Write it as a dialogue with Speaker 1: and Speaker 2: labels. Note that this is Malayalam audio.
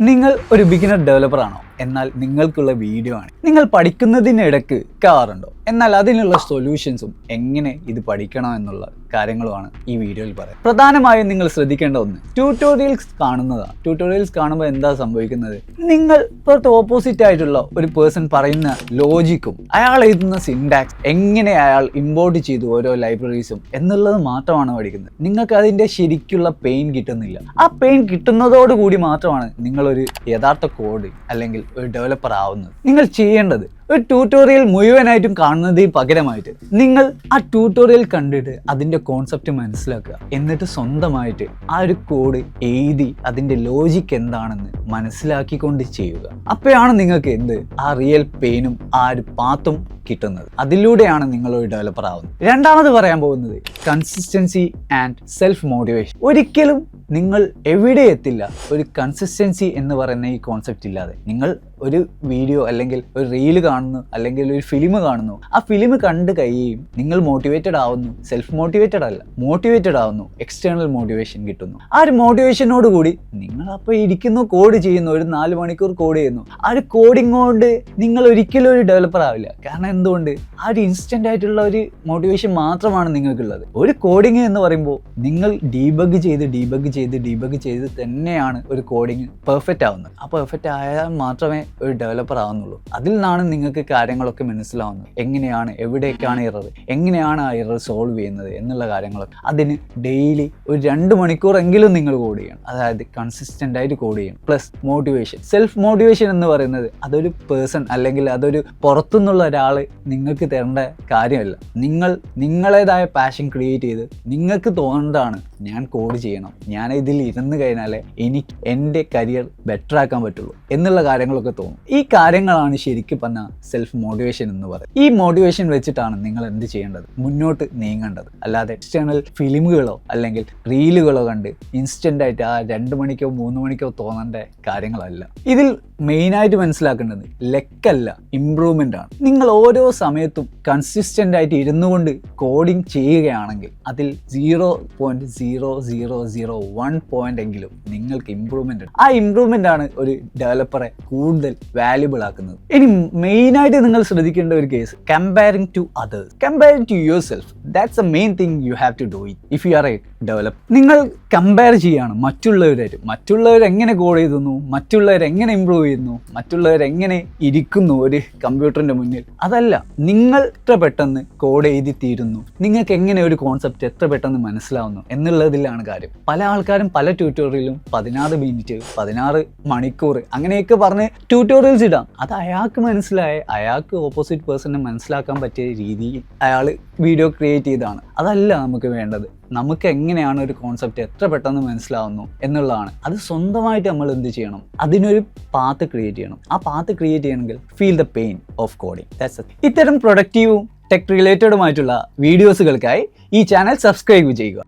Speaker 1: നിങ്ങൾ ഒരു ബിഗിനർ ഡെവലപ്പർ ആണോ? എന്നാൽ നിങ്ങൾക്കുള്ള വീഡിയോ ആണ്. നിങ്ങൾ പഠിക്കുന്നതിനിടക്ക് കാറുണ്ടോ? എന്നാൽ അതിനുള്ള സൊല്യൂഷൻസും എങ്ങനെ ഇത് പഠിക്കണം എന്നുള്ള കാര്യങ്ങളുമാണ് ഈ വീഡിയോയിൽ പറയുന്നത്. പ്രധാനമായും നിങ്ങൾ ശ്രദ്ധിക്കേണ്ട ഒന്ന് ട്യൂട്ടോറിയൽസ് കാണുന്നതാണ് ട്യൂട്ടോറിയൽസ് കാണുമ്പോൾ എന്താ സംഭവിക്കുന്നത്? നിങ്ങൾ പുറത്ത് ഓപ്പോസിറ്റ് ആയിട്ടുള്ള ഒരു പേഴ്സൺ പറയുന്ന ലോജിക്കും അയാൾ എഴുതുന്ന സിൻഡാക്സ് എങ്ങനെ അയാൾ ഇമ്പോർട്ട് ചെയ്തു ഓരോ ലൈബ്രറീസും എന്നുള്ളത് മാത്രമാണ് പഠിക്കുന്നത്. നിങ്ങൾക്ക് അതിന്റെ ശരിക്കുള്ള പെയിൻ കിട്ടുന്നില്ല. ആ പെയിൻ കിട്ടുന്നതോടുകൂടി മാത്രമാണ് നിങ്ങളൊരു യഥാർത്ഥ കോഡ് അല്ലെങ്കിൽ ഡെവലപ്പർ ആവുന്നത്. നിങ്ങൾ ചെയ്യേണ്ടത് ഒരു ട്യൂട്ടോറിയൽ മുഴുവനായിട്ടും കാണുന്നതിന് പകരമായിട്ട് നിങ്ങൾ ആ ട്യൂട്ടോറിയൽ കണ്ടിട്ട് അതിന്റെ കോൺസെപ്റ്റ് മനസ്സിലാക്കുക. എന്നിട്ട് സ്വന്തമായിട്ട് ആ ഒരു കോഡ് എഴുതി അതിന്റെ ലോജിക്ക് എന്താണെന്ന് മനസ്സിലാക്കിക്കൊണ്ട് ചെയ്യുക. അപ്പോഴാണ് നിങ്ങൾക്ക് എന്ത്? ആ റിയൽ പെയിനും ആ ഒരു പാത്തും കിട്ടുന്നത്. അതിലൂടെയാണ് നിങ്ങൾ ഒരു ഡെവലപ്പർ ആവുന്നത്. രണ്ടാമത് പറയാൻ പോകുന്നത് കൺസിസ്റ്റൻസി ആൻഡ് സെൽഫ് മോട്ടിവേഷൻ ഒരിക്കലും നിങ്ങൾ എവിടെ എത്തില്ല ഒരു കൺസിസ്റ്റൻസി എന്ന് പറയുന്ന ഈ കോൺസെപ്റ്റ് ഇല്ലാതെ. നിങ്ങൾ ഒരു വീഡിയോ അല്ലെങ്കിൽ ഒരു റീൽ കാണുന്നു അല്ലെങ്കിൽ ഒരു ഫിലിം കാണുന്നു. ആ ഫിലിം കണ്ട് കഴിയും നിങ്ങൾ മോട്ടിവേറ്റഡ് ആവുന്നു. സെൽഫ് മോട്ടിവേറ്റഡ് അല്ല മോട്ടിവേറ്റഡ് ആവുന്നു. എക്സ്റ്റേണൽ മോട്ടിവേഷൻ കിട്ടുന്നു. ആ ഒരു മോട്ടിവേഷനോട് കൂടി നിങ്ങൾ അപ്പോൾ ഇരിക്കുന്നു കോഡ് ചെയ്യുന്നു ഒരു നാല് മണിക്കൂർ കോഡ് ചെയ്യുന്നു. ആ ഒരു കോഡിംഗ് കൊണ്ട് നിങ്ങൾ ഒരിക്കലും ഒരു ഡെവലപ്പർ ആവില്ല. കാരണം എന്തുകൊണ്ട്? ആ ഒരു ഇൻസ്റ്റന്റ് ആയിട്ടുള്ള ഒരു മോട്ടിവേഷൻ മാത്രമാണ് നിങ്ങൾക്കുള്ളത്. ഒരു കോഡിങ് എന്ന് പറയുമ്പോൾ നിങ്ങൾ ഡീബഗ് ചെയ്ത് ഡീബഗ് ചെയ്ത് ഡീബഗ് ചെയ്ത് തന്നെയാണ് ഒരു കോഡിങ് പെർഫെക്റ്റ് ആവുന്നത്. ആ പെർഫെക്റ്റ് ആയാൽ മാത്രമേ ഒരു ഡെവലപ്പർ ആവുന്നുള്ളൂ. അതിൽ നിന്നാണ് നിങ്ങൾക്ക് കാര്യങ്ങളൊക്കെ മനസ്സിലാവുന്നത്. എങ്ങനെയാണ് എവിടേക്കാണ് ഇറർ എങ്ങനെയാണ് ആ ഇറർ സോൾവ് ചെയ്യുന്നത് എന്നുള്ള കാര്യങ്ങളൊക്കെ. അതിന് ഡെയിലി ഒരു രണ്ട് മണിക്കൂറെങ്കിലും നിങ്ങൾ കോഡ് ചെയ്യണം. അതായത് കൺസിസ്റ്റന്റ് ആയിട്ട് കോഡ് ചെയ്യണം. പ്ലസ് മോട്ടിവേഷൻ സെൽഫ് മോട്ടിവേഷൻ എന്ന് പറയുന്നത് അതൊരു പേഴ്സൺ അല്ലെങ്കിൽ അതൊരു പുറത്തുനിന്നുള്ള ഒരാൾ നിങ്ങൾക്ക് തരേണ്ട കാര്യമല്ല. നിങ്ങൾ നിങ്ങളേതായ പാഷൻ ക്രിയേറ്റ് ചെയ്ത് നിങ്ങൾക്ക് തോന്നേണ്ടതാണ് ഞാൻ കോഡ് ചെയ്യണം. ഞാൻ ഇതിൽ ഇരുന്ന് കഴിഞ്ഞാൽ എനിക്ക് എന്റെ കരിയർ ബെറ്റർ ആക്കാൻ പറ്റുള്ളൂ എന്നുള്ള കാര്യങ്ങളൊക്കെ തോന്നും. ഈ കാര്യങ്ങളാണ് ശരിക്കും പറഞ്ഞ സെൽഫ് മോട്ടിവേഷൻ എന്ന് പറയുന്നത്. ഈ മോട്ടിവേഷൻ വെച്ചിട്ടാണ് നിങ്ങൾ എന്ത് ചെയ്യേണ്ടത്? മുന്നോട്ട് നീങ്ങേണ്ടത്. അല്ലാതെ എക്സ്റ്റേണൽ ഫിലിമുകളോ അല്ലെങ്കിൽ റീലുകളോ കണ്ട് ഇൻസ്റ്റന്റ് ആയിട്ട് ആ രണ്ട് മണിക്കോ മൂന്ന് മണിക്കോ തോന്നേണ്ട കാര്യങ്ങളല്ല. ഇതിൽ മെയിനായിട്ട് മനസ്സിലാക്കേണ്ടത് ലെക്കല്ല ഇമ്പ്രൂവ്മെന്റ് ആണ്. നിങ്ങൾ ഓരോ സമയത്തും കൺസിസ്റ്റന്റ് ആയിട്ട് ഇരുന്നുകൊണ്ട് കോഡിങ് ചെയ്യുകയാണെങ്കിൽ അതിൽ zero point zero zero zero one point എങ്കിലും നിങ്ങൾക്ക് ഇമ്പ്രൂവ്മെന്റ് ഉണ്ട്. ആ ഇമ്പ്രൂവ്മെന്റ് ആണ് ഒരു ഡെവലപ്പറെ കൂടുതൽ വാല്യുബിൾ ആക്കുന്നത്. ഇനി മെയിൻ ആയിട്ട് നിങ്ങൾ ശ്രദ്ധിക്കേണ്ട ഒരു case comparing to others comparing to yourself that's a main thing you have to do it if you are a develop നിങ്ങൾ കമ്പയർ ചെയ്യാണ് മറ്റുള്ളവരായിട്ട്. മറ്റുള്ളവർ എങ്ങനെ കോഡ് ചെയ്തുന്നു മറ്റുള്ളവർ എങ്ങനെ ഇമ്പ്രൂവ് ചെയ്യുന്നു? മറ്റുള്ളവർ എങ്ങനെ ഇരിക്കുന്നു ഒരു കമ്പ്യൂട്ടറിന്റെ മുന്നിൽ? അതല്ല നിങ്ങൾ എത്ര പെട്ടെന്ന് കോഡ് എഴുതി തീരുന്നു? നിങ്ങൾക്ക് എങ്ങനെ ഒരു കോൺസെപ്റ്റ് എത്ര പെട്ടെന്ന് മനസ്സിലാവുന്നു? എന്നുള്ളതിലാണ് കാര്യം. പല ആൾക്കാരും പല ട്യൂട്ടോറിയലും പതിനാറ് മിനിറ്റ് പതിനാറ് മണിക്കൂർ അങ്ങനെയൊക്കെ പറഞ്ഞ് ട്യൂട്ടോറിയൽസ് ഇടാം. അത് അയാൾക്ക് മനസ്സിലായ അയാൾക്ക് ഓപ്പോസിറ്റ് പേഴ്സണിനെ മനസ്സിലാക്കാൻ പറ്റിയ രീതിയിൽ അയാൾ വീഡിയോ ക്രിയേറ്റ് ചെയ്താണ് അതല്ല നമുക്ക് വേണ്ടത്. നമുക്ക് എങ്ങനെയാണ് ഒരു കോൺസെപ്റ്റ് എത്ര പെട്ടെന്ന് മനസ്സിലാവുന്നു എന്നുള്ളതാണ്. അത് സ്വന്തമായിട്ട് നമ്മൾ എന്ത് ചെയ്യണം? അതിനൊരു പാത്ത് ക്രിയേറ്റ് ചെയ്യണം. ആ പാത്ത് ക്രിയേറ്റ് ചെയ്യണമെങ്കിൽ feel the pain of coding that's ഇത്തരം പ്രൊഡക്റ്റീവും ടെക് റിലേറ്റഡുമായിട്ടുള്ള വീഡിയോസുകൾക്കായി ഈ ചാനൽ സബ്സ്ക്രൈബ് ചെയ്യുക.